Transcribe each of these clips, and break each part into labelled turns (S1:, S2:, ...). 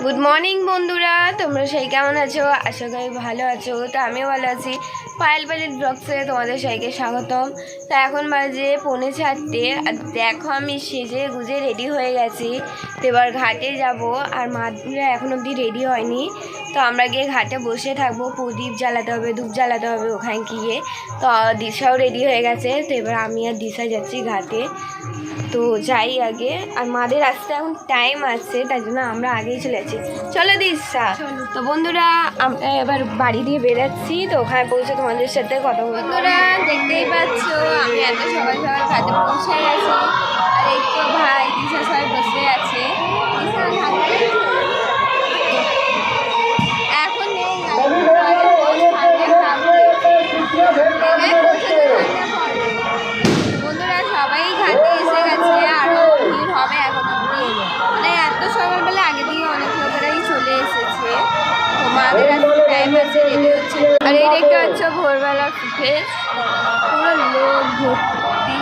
S1: Good morning বন্ধুরা। তোমরা সেই কেমন আছো? আশা করি ভালো আছো। তো আমিও ভালো আছি। পায়েল পালির ব্লগসে তোমাদের সবাইকে স্বাগতম। তা এখন বাজে পৌনে চারটে। আর দেখো আমি সেজে গুজে রেডি হয়ে গেছি। তো এবার ঘাটে যাব। আর মাধুরা এখন অবধি রেডি হয়নি। তো আমরা গিয়ে ঘাটে বসে থাকব, প্রদীপ জ্বালাতে হবে, ধূপ জ্বালাতে হবে ওখানে গিয়ে। তো দিশাও রেডি হয়ে গেছে, তো এবার আমি আর দিশা যাচ্ছি ঘাটে। তো যাই আগে, আর মাদের আসতে এখন টাইম আছে তাই জন্য আমরা আগেই চলে যাচ্ছি। চলো দিশা। তো বন্ধুরা আমরা এবার বাড়ি দিয়ে বেরাচ্ছি, তো ওখানে পৌঁছে তোমাদের সাথে কথা বন্ধুরা, দেখতেই পাচ্ছ, আমি এত সকাল সকাল ঘাটে পৌঁছে গেছি। আর তো ভাই, দিশা সবাই বসে আছে। দিশা দেখতে পাচ্ছ ভোরবেলা ফুটেজ পুরো লোক ভর্তি।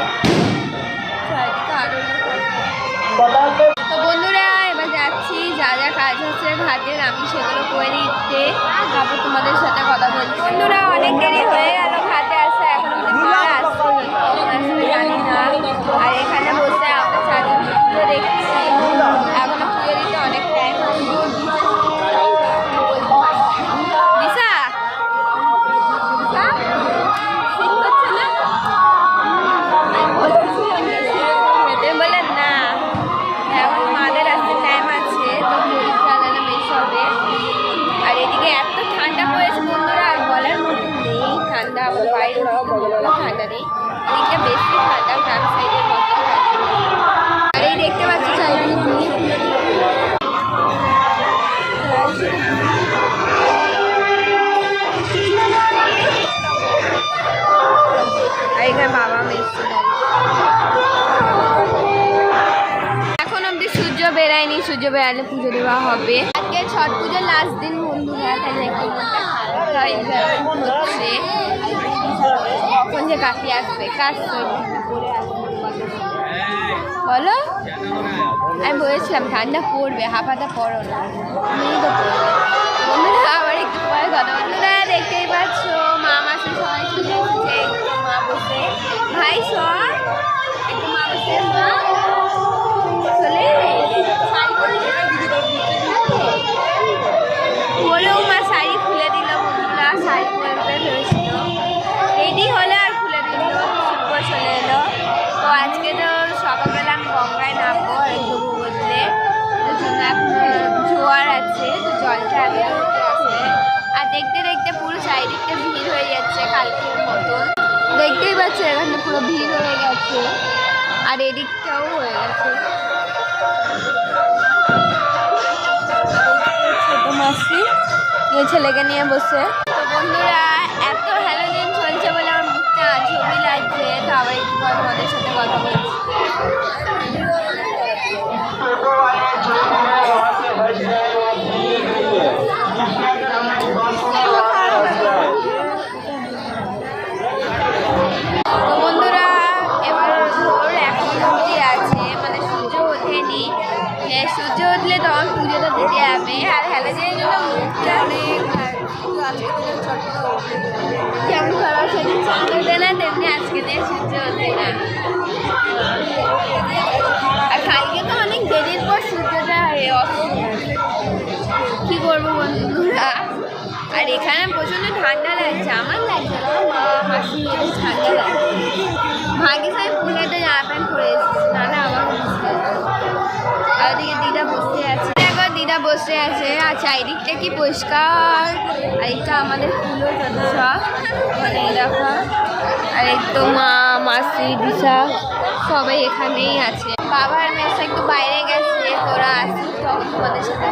S1: তো বন্ধুরা এবার যাচ্ছি যা যা কাজ হচ্ছে ঘাটের আমি সেগুলো করে নিতে। তারপর তোমাদের সাথে কথা বলছি। বন্ধুরা অনেক দেরি হয়ে গেল দেখতে পাচ্ছি আর এখানে বাবা এসছে এখন অব্দি সূর্য বেরায়নি, সূর্য বেরালে পুজো দেওয়া হবে। ছট পুজোর লাস্ট দিন বন্ধুরা, তাই একটু মনটা হালকা enjoyment হচ্ছে কখন যে কাকি আসবে কাজ বলো? আমি বলেছিলাম, ঠান্ডা পড়বে হাফাটা পড়ো না। বন্ধুরা, আবার একটু পরে কথা বন্ধুরা, দেখতেই পাচ্ছ, মা সবাই মা বসে। ভাই, সব, একটু মা? ভিড় হয়ে গেছে। আর এদিকটাও হয়ে গেছে। ছোট মাসি, এই ছেলেকে নিয়ে বসে। তো বন্ধুরা, এত হ্যালোজেন চলছে বলে আমার মুখটা ছবি লাগছে। তো আবার একটু পর তোমাদের সাথে কথা বলছি। উঠলে তখন পুজোটা দিতে যাবে। আর হ্যালোজেনের জন্য মুখটা অনেক যেমন চাঁদ ওঠে না তেমনি আজকে দিয়ে সূর্য ওঠে না। আর কালকে তো অনেক দেরির পর সূর্যটা। কি করব বন্ধুরা? আর এখানে প্রচণ্ড ঠান্ডা লাগছে। আমার লাগছে না ঠান্ডা লাগছে ভাগ্যে বসে আছে। আর চারিদিকটা কি পরিষ্কার? আর এটা আমাদের ফুলও মানে দেখো, আর তো মা, মাসি, দিশা, সবাই এখানেই আছে। বাবার মেয়েটা একটু বাইরে গেছে তোরা আসিস তখন তোমাদের সাথে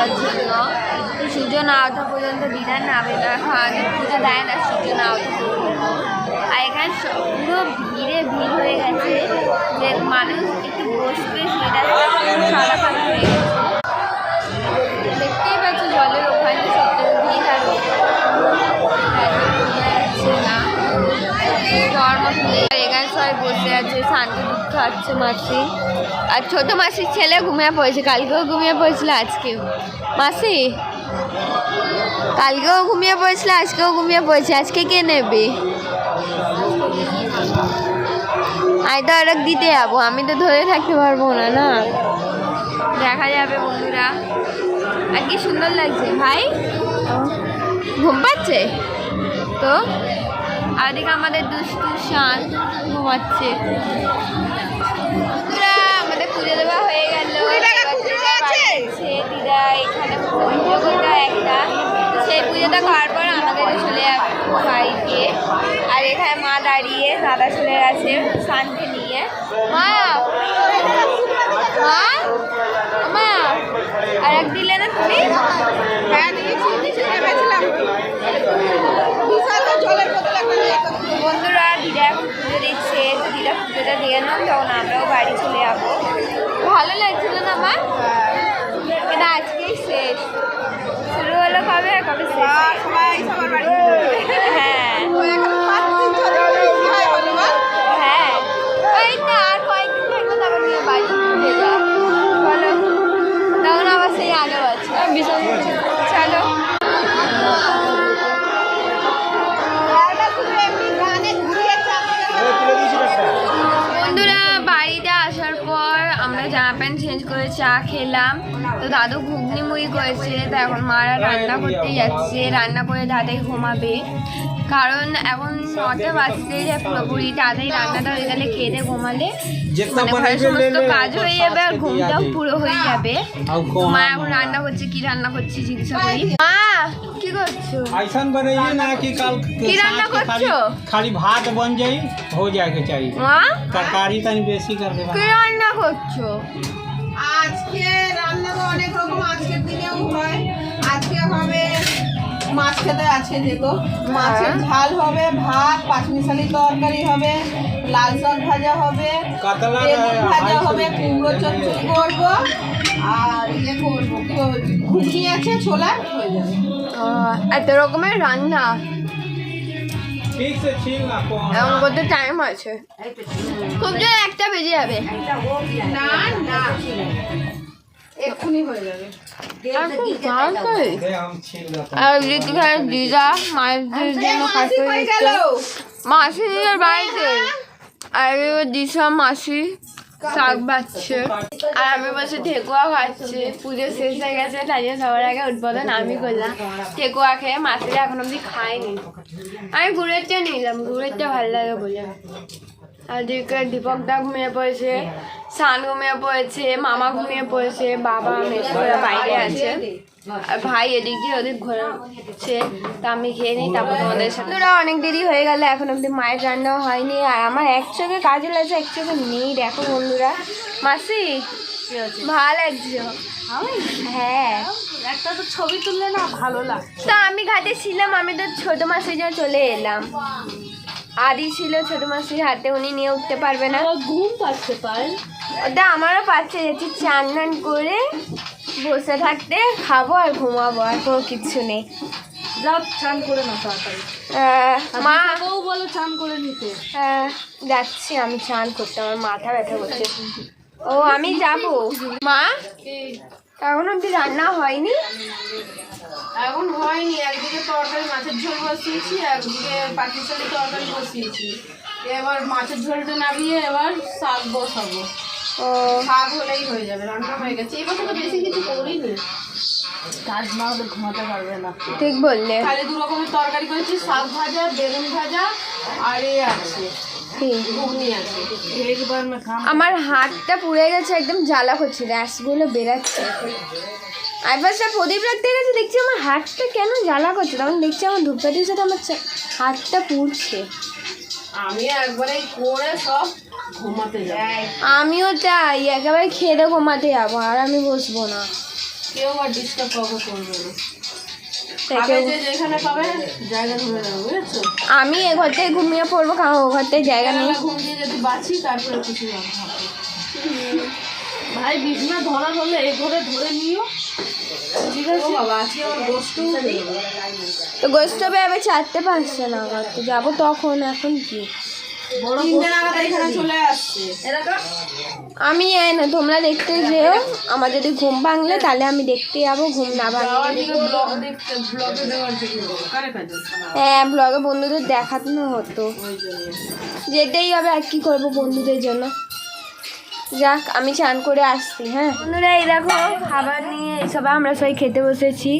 S1: দেওয়ার জন্য সূর্য না ওঠা পর্যন্ত বিধান নামে না এখন আগে পুজো দেয় না সূর্য না ওঠা পর্যন্ত আর এখানে পুরো ভিড়ে ভিড় হয়ে গেছে যে মানুষ একটু বসবে, সেটা দুঃখ মাসি। আর ছোট মাসির ছেলে ঘুমিয়ে পড়েছে, কালকেও ঘুমিয়ে পড়েছিল, আজকেও। মাসি, কালকেও ঘুমিয়ে পড়েছিল, আজকেও ঘুমিয়ে পড়েছে, আজকে কে নেবে? আমি তো আরেক দিতে যাব, আমি তো ধরে থাকতে পারব না না? দেখা যাবে বন্ধুরা। আর কি সুন্দর লাগছে, ভাই? ঘুম পাচ্ছে? তো, আর আমাদের দুষ্টু শান ঘুমাচ্ছে। এখানে পুজো করতে একটা। সেই পুজোটা করার পর আমাদের চলে যাবে বাড়িতে। আর এখানে মা দাঁড়িয়ে দাদা চলে গেছে শানকে নিয়ে। মা! মা! মা! আর এক দিলে না তুমি?
S2: হ্যাঁ দিয়েছি নেমেছিলাম বিশাল জলের বোতল একটা
S1: বন্ধুরা দিদা এখন পুজো দিচ্ছে। তো দিদা পুজোটা দিয়ে নাও তখন আমরাও বাড়ি চলে যাব। ভালো লাগছিল না আজকেই শেষ। শুরু হলো কবে কবে
S2: সবাই সবার বাড়ি। হয়েছে এখন
S1: মারা রান্না করতে যাচ্ছে রান্না করে তাড়াতাড়ি ঘুমাবে। কারণ এখন নটা বাজতে যে পুরোপুরি তাড়াতাড়ি রান্নাটা হয়ে গেলে খেয়ে ঘুমালে। মানে সমস্ত কাজ হয়ে যাবে আর ঘুমটাও পুরো হয়ে যাবে। মা এখন রান্না করছে কি রান্না করছে জিজ্ঞাসা করি। মা কি করছ?
S3: আইসান না কি
S1: কাল
S3: কি রান্না করছ? খালি ভাত বন যাই চাই।
S1: মা?
S3: তরকারি বেশি করবে
S1: কি রান্না করছ?
S2: আজকে হয়। আজকে হবে মাছ খেতে আছে
S1: হ্যাঁ।
S2: ঝাল হবে ভাত তরকারি হবে লাল শাক ভাজা হবে ভাজা হবে কুমড়ো করব। আর ইয়ে আছে ছোলা
S1: এত রকমের রান্না। এমন করতে টাইম আছে। খুব একটা বেজে যাবে।
S2: না না।
S1: আর ঋতু ভাইয়ের দিদা মায়ের বাড়িতে। আর দিশা মাসি শাক বাচ্ছে। আর আমি বলছি ঠেকুয়া খাচ্ছে। পুজো শেষ হয়ে গেছে তাই জন্য সবার আগে উদ্বোধন আমি করলাম। ঠেকুয়া খেয়ে মাসিরা এখন অব্দি খাইনি আমি গুড়ের নিলাম গুড়ের ভালো লাগে বলে। আর দিকে দীপক দাগ মেয়ে পড়েছে। সান ঘুমিয়ে পড়েছে মামা ঘুমিয়ে পড়েছে বাবা মেসোরা বাইরে আছে। আর ভাই এদিক দিয়ে ওদিক ঘোরাচ্ছে তা আমি খেয়ে নিই তারপর তোমাদের সাথে ওরা অনেক দেরি হয়ে গেল এখন অব্দি মায়ের রান্নাও হয়নি আর আমার এক চোখে কাজে লাগছে এক চোখে নেই দেখো বন্ধুরা। মাসি ভালো লাগছে? হ্যাঁ।
S2: একটা তো ছবি তুললে না ভালো লাগে
S1: তা আমি ঘাটে ছিলাম আমি তো ছোট মাসির জন্য চলে এলাম। আদি ছিল ছোট মাসির হাতে উনি নিয়ে উঠতে পারবে না।
S2: ঘুম পাচ্ছে পাল।
S1: ওটা আমারও পাচ্ছে যাচ্ছি চান টান করে বসে থাকতে খাব আর ঘুমাবো আর কোনো কিচ্ছু নেই।
S2: যাও চান করে না তাড়াতাড়ি।
S1: মা
S2: বউ বলো চান করে নিতে।
S1: আহ, যাচ্ছি আমি চান করতে আমার মাথা ব্যথা করছে। ও আমি যাব। মা? এখন অব্দি রান্না হয়নি।
S2: এখন হয়নি একদিকে তরকারি মাছের ঝোল বসিয়েছি একদিকে পাকিস্তানি তরকারি বসিয়েছি। এবার মাছের ঝোলটা নামিয়ে এবার শাক বসাবো।
S1: ও।
S2: শাক হলেই হয়ে যাবে রান্না হয়ে গেছে। এবার তো বেশি কিছু করিনি। কাজ না হলে ঘুমাতে পারবে না।
S1: ঠিক বললে।
S2: খালি দু রকমের তরকারি করেছি শাক ভাজা বেগুন ভাজা আর এ আছে।
S1: আমার হাতটা পুড়ে গেছে একদম জ্বালা করছে র্যাশগুলো বেরাচ্ছে। আর পাশে প্রদীপ রাখতে গেছে দেখছি আমার হাতটা কেন জ্বালা করছে তখন দেখছি আমার ধূপকাঠির সাথে আমার হাতটা পুড়ছে।
S2: আমি একবারে করে সব ঘুমাতে
S1: আমিও তাই একেবারে খেয়ে ঘুমাতে যাব আর আমি বসবো না।
S2: কেউ আর ডিস্টার্ব করবে না।
S1: আমি এ ঘর থেকে ঘুমিয়ে পড়ব কারণ ও ঘর থেকে জায়গা নেই।
S2: বেলা ঘুম যদি বাঁচি তারপরে কিছু ভাই বিছনা ধরা হলে এই ঘরে ধরে নিও।
S1: তো গোস্তবে আমি চারটে পাঁচটা না যাব তখন এখন কি?
S2: তিনটে নাগাদ এখানে চলে আসছে।
S1: আমি যাই না তোমরা দেখতে যেও। আমার যদি ঘুম ভাঙলে তাহলে আমি দেখতে যাব ঘুম না ভাঙলে হ্যাঁ ব্লগে বন্ধুদের দেখানো হতো। যেতেই হবে আর কি করব বন্ধুদের জন্য। যাক আমি চান করে আসছি হ্যাঁ। বন্ধুরা এই দেখো খাবার নিয়ে এইসব আমরা সবাই খেতে বসেছি।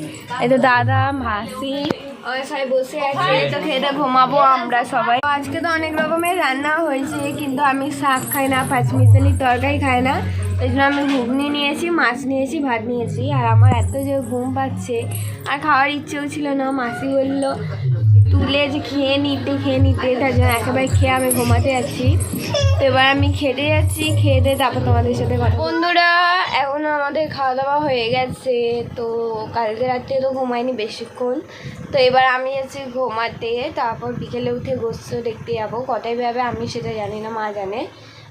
S1: এই তো দাদা মাসি ওই সবাই বসে আছে। তো খেতে ঘুমাবো আমরা সবাই। আজকে তো অনেক রকমের রান্না হয়েছে কিন্তু আমি শাক খাই না পাঁচমিশালি তরকারি খাই না। ওই জন্য আমি ঘুগনি নিয়েছি মাছ নিয়েছি ভাত নিয়েছি আর আমার এত যে ঘুম পাচ্ছে আর খাওয়ার ইচ্ছেও ছিল না। মাসি বলল তুলে যে খেয়ে নিতে খেয়ে নিতে, তার জন্য একেবারে খেয়ে আমি ঘুমাতে যাচ্ছি। তো এবার আমি খেতে যাচ্ছি, খেয়ে দিয়ে তারপর তোমাদের সাথে বন্ধুরা, এখনও আমাদের খাওয়া দাওয়া হয়ে গেছে, তো কালকে রাত্রে তো ঘুমাইনি বেশিক্ষণ। তো এবার আমি যাচ্ছি ঘুমাতে, তারপর বিকেলে উঠে গোস্ত দেখতে যাব। কটাই ভাবে আমি সেটা জানি না, মা জানে।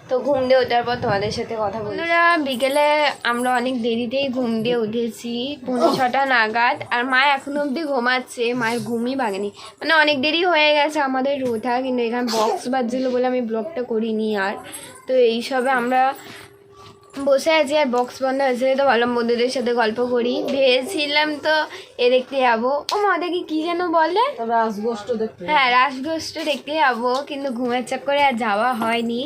S1: তো ঘুম দিয়ে ওঠার পর তোমাদের সাথে কথা বন্ধুরা বিকেলে আমরা অনেক দেরিতেই ঘুম দিয়ে উঠেছি পনেরো ছটা নাগাদ আর মা এখন অবধি ঘুমাচ্ছে মায়ের ঘুমই ভাঙেনি। মানে অনেক দেরি হয়ে গেছে আমাদের রোধা কিন্তু এখানে বক্স বাজছিল বলে আমি ব্লগটা করিনি আর। তো এইসবে আমরা বসে আছি আর বক্স বন্ধ হয়েছে তো ভাবলাম বন্ধুদের সাথে গল্প করি। ভেবেছিলাম তো এ দেখতে যাব। ও মা দেখি কী যেন বলে। হ্যাঁ রাসগোষ্ঠ দেখতে যাব কিন্তু ঘুমের চক্করে আর যাওয়া হয়নি।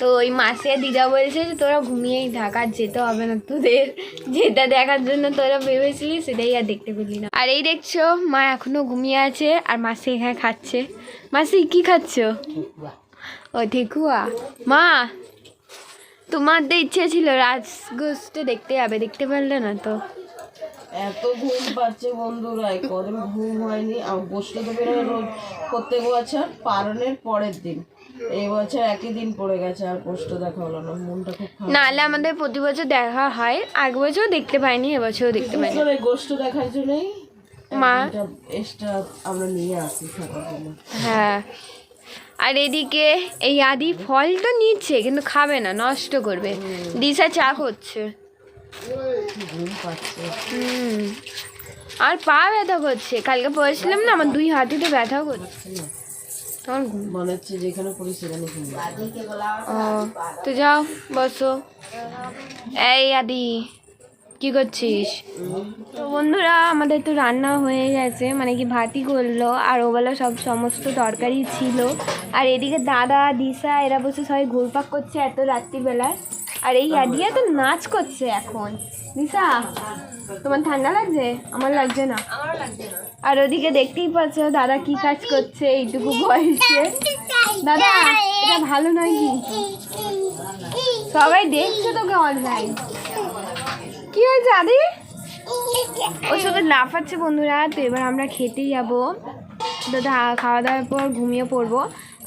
S1: তো ওই মাসে দিদা বলছে যে তোরা ঘুমিয়েই থাক আর যেতে হবে না তোদের। যেটা দেখার জন্য তোরা ভেবেছিলি সেটাই আর দেখতে পেলি না। আর এই দেখছ মা এখনও ঘুমিয়ে আছে আর মাসি এখানে খাচ্ছে। মাসি কি খাচ্ছ? ও ঠেকুয়া। মা তোমার তো ইচ্ছে ছিল রাজ রাজগোষ্ঠ দেখতে যাবে দেখতে পারলে না তো?
S2: এত ঘুম পাচ্ছে বন্ধুরা কদিন ঘুম হয়নি। আর গোষ্ঠ তো বেরোয় রোজ। প্রত্যেক বছর পালনের পরের দিন। এই বছর একই দিন পড়ে গেছে আর গোষ্ঠ দেখা হলো না মনটা খুব খারাপ।
S1: নাহলে আমাদের প্রতি বছর দেখা হয় আগ বছর দেখতে পাইনি এবছরও দেখতে পাইনি।
S2: গোষ্ঠ দেখার জন্যই
S1: মা
S2: এক্সট্রা আমরা নিয়ে আসি থাকার জন্য।
S1: হ্যাঁ। আর এদিকে এই আদি ফল তো নিচ্ছে কিন্তু খাবে না নষ্ট করবে। দিশা চা করছে আর পা ব্যথা করছে। কালকে পড়েছিলাম না আমার দুই হাঁটুতে ব্যথাও করছে। তখন
S2: মনে হচ্ছে যেখানে পড়ি সেখানে
S1: ও তো যাও বসো। এই আদি। কি করছিস? তো বন্ধুরা, আমাদের তো রান্না হয়ে গেছে মানে কি ভাতই করল, আর ওবেলা সব সমস্ত তরকারি ছিল। আর এদিকে দাদা, দিশা, এরা বসে সবাই ঘুরপাক করছে এত রাত্রিবেলায়। আর এই আদিয়া তো নাচ করছে এখন। দিশা, তোমার ঠান্ডা লাগছে? আমার লাগছে না। আর ওদিকে দেখতেই পাচ্ছ, দাদা কি কাজ করছে, এইটুকু বয়সে। দাদা, এটা ভালো নয় কি সবাই দেখছে তোকে অনলাইন কি হয়েছে, আদি? ও শুধু লাফাচ্ছে বন্ধুরা, তো এবার আমরা খেতে যাব। ধা- খাওয়া দাওয়ার পর ঘুমিয়ে পড়ব।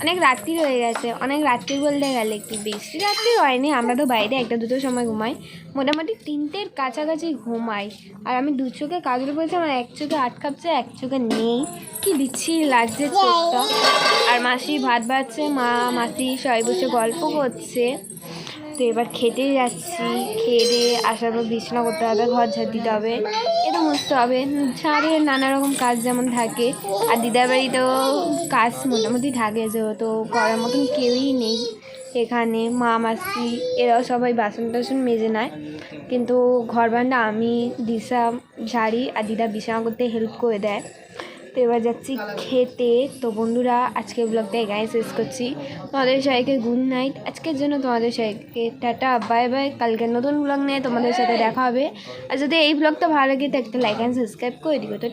S1: অনেক রাত্রি হয়ে গেছে, অনেক রাত্রি বলতে গেলে একটু বেশি রাত্রি হয়নি, আমরা তো বাইরে একটা দুটো সময় ঘুমাই। মোটামুটি তিনটের কাছাকাছি ঘুমাই। আর আমি দু চোখে কাজল বলছি, আমার এক চোখে আটকাচ্ছে এক চোখে নেই। কি দিচ্ছি লাগছে চোখটা। আর মাসি ভাত বাড়ছে, মা, মাসি সবাই বসে গল্প করছে। তো এবার খেতে যাচ্ছি। খেয়ে আসার পর বিছানা করতে হবে, ঘর ঝাড় দিতে হবে এটা মুছতে হবে। ছাড়ে নানা রকম কাজ যেমন থাকে, আর দিদার বাড়িতেও কাজ মোটামুটি থাকে যেহেতু করার মতন কেউই নেই এখানে। মা, মাসি, এরাও সবাই বাসন টাসন মেজে নেয়। কিন্তু ঘর বান্না আমি, দিশা ঝাড়ি আর দিদা বিছানা করতে হেল্প করে দেয়। তো এবার যাচ্ছি খেতে। তো বন্ধুরা আজকে ব্লগটা এখানে শেষ করছি। তোমাদের সবাইকে গুড নাইট আজকের জন্য তোমাদের সবাইকে টাটা বাই বাই কালকে নতুন ব্লগ নিয়ে তোমাদের সাথে দেখা হবে। আর যদি এই ব্লগটা ভালো লাগে, তো একটা লাইক অ্যান্ড সাবস্ক্রাইব করে দিও। তো